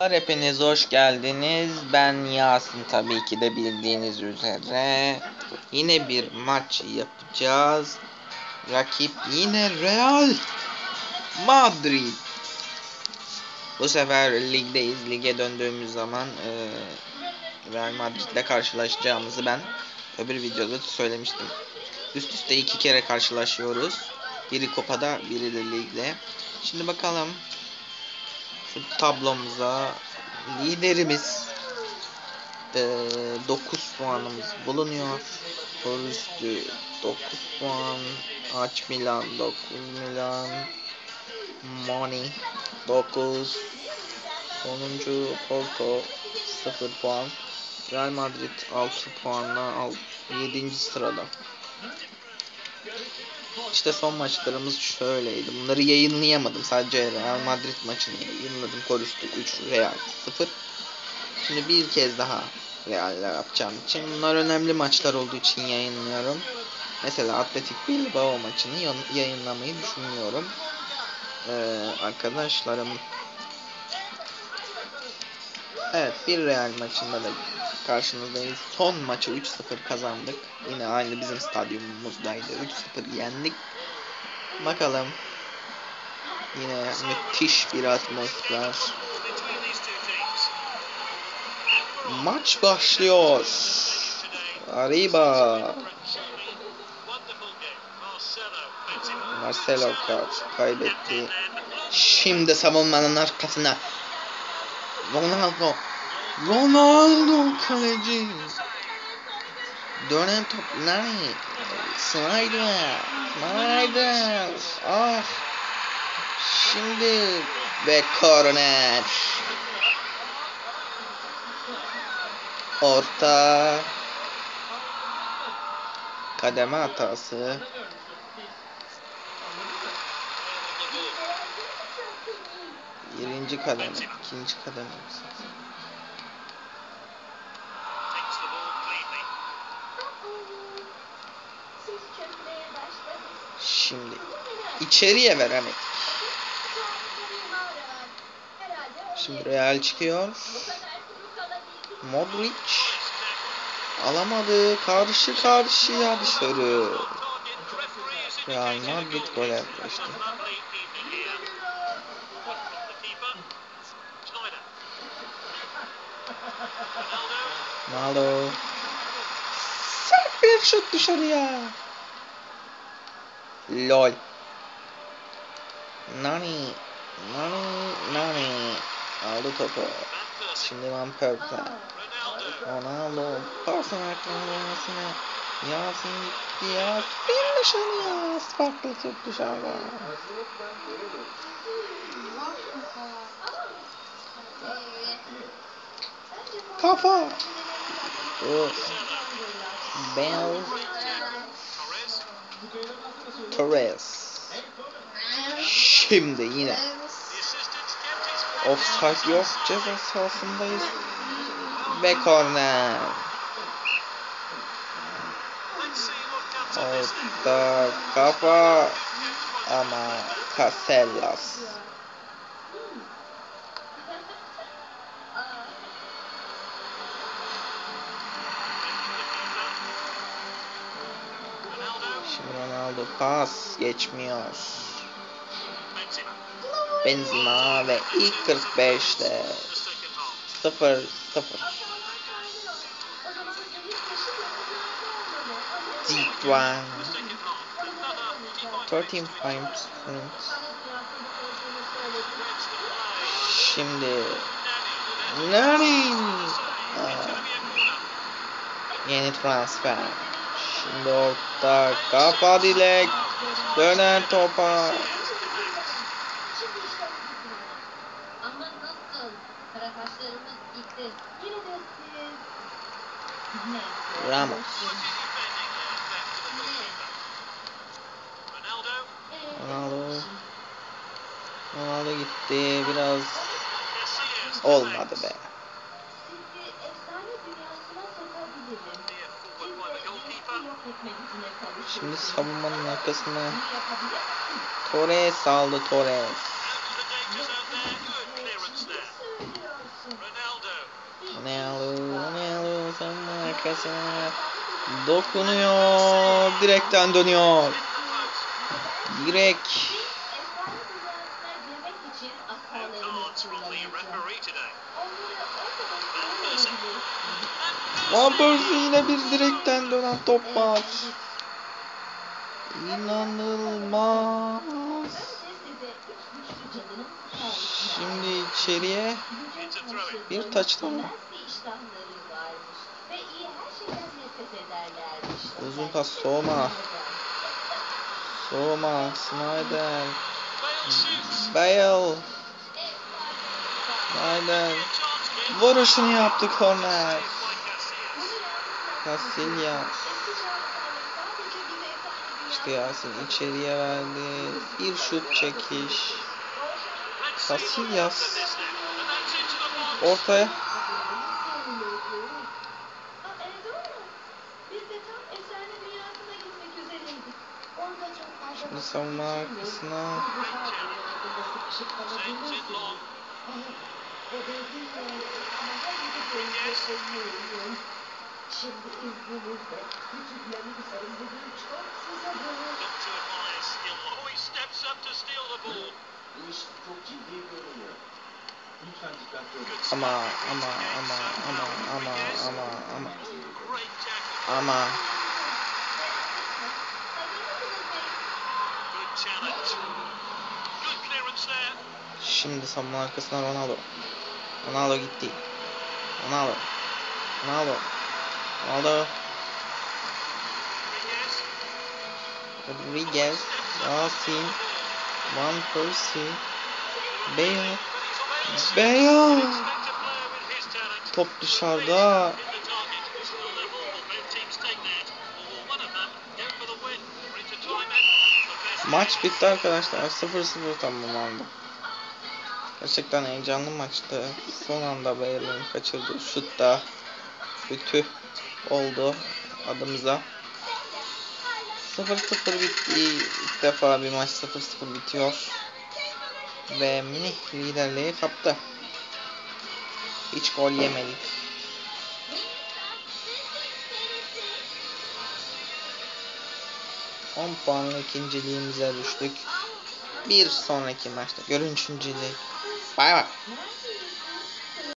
Hepiniz hoş geldiniz. Ben Yasin tabii ki de bildiğiniz üzere. Yine bir maç yapacağız. Rakip yine Real Madrid. Bu sefer ligdeyiz. Lige döndüğümüz zaman e, Real Madrid ile karşılaşacağımızı ben öbür videoda söylemiştim. Üst üste iki kere karşılaşıyoruz. Biri Kupa'da, biri de ligde. Şimdi bakalım şu tablomuza liderimiz e, 9 puanımız bulunuyor. Forüstü 9 puan. Aç Milan 9 Milan. Money 9 Sonuncu Porto 0 puan. Real Madrid 6 puanla 7. sırada. İşte son maçlarımız şöyleydi. Bunları yayınlayamadım. Sadece Real Madrid maçını yayınladım. Korüstü 3, Real 0. Şimdi bir kez daha Real'ler yapacağım için. Bunlar önemli maçlar olduğu için yayınlıyorum. Mesela Atletik Bilbao maçını yayınlamayı düşünmüyorum. Ee, arkadaşlarım Evet bir Real maçında da karşınızdayız. Son maçı 3-0 kazandık. Yine aynı bizim stadyumumuzdaydı. 3-0 yendik. Bakalım. Yine müthiş bir atmosfer. Maç başlıyor. Arriba. Marcelo kaybetti. Şimdi savunmanın arkasına Ronaldo. Ronaldo kaleci. Dönen top nereye? Snyder. Snyder. Ah. Şimdi ve korner. Orta. Kademe hatası. Birinci kademe, ikinci kademe. İçeriye veremedik. Şimdi Real çıkıyor. Modric alamadı. Karşı karşıya dışarı. Real Madrid gol yaklaştı. Ronaldo. Sert bir şut dışarıya. LOL. 何何何アルトコシネマンペルタロナウドパーソナルトンヤスネヤスンヤスピンのシャニアスパッとツップシャーガー Kafa! Bell Torres. Şimdi yine. Offside yok. Ceza sahasındayız. Ve corner. Orta kafa ama Casellas. Ronaldo pas geçmiyor. Benzema ve ilk 45'te 0 0 Zidane. 13 points. Şimdi Narin Yeni transfer Şimdi orta kafa dilek dönen topa? Ramos. Ronaldo. Ronaldo gitti biraz olmadı be Şimdi savunmanın arkasına Torres aldı Torres. Ronaldo, Ronaldo savunmanın arkasına dokunuyor. Direkten dönüyor. Direkt Persie yine bir direkten dönen top var. İnanılmaz. Şimdi içeriye bir taçlama. Uzun pas Soma. Soma, Snyder, Bale, Snyder. Vuruşunu yaptı korner. Casillas. İşte Yasin içeriye verdi. Bir şut çekiş. Casillas. Ortaya. Şimdi savunma arkasına. Şimdi izninizle yanı sarındığım çok size Bu iş çok ciddi görünüyor. Lütfen dikkatli olun. Ama ama ama ama ama ama ama ama şimdi savunma arkasına Ronaldo. Ronaldo gitti. Ronaldo. Ronaldo. Ronaldo. Rodriguez. Yasin. Van Persie. Bale. Bale. Top dışarıda. Maç bitti arkadaşlar. 0-0 tamamlandı. Gerçekten heyecanlı maçtı. Son anda Bale'ın kaçırdığı şut da kötü oldu adımıza. 0-0 bitti. İlk defa bir maç 0-0 bitiyor. Ve mini liderliği kaptı. Hiç gol yemedik. On puanla ikinciliğimize düştük. Bir sonraki maçta görüşüncülük. Bay bay. Nerede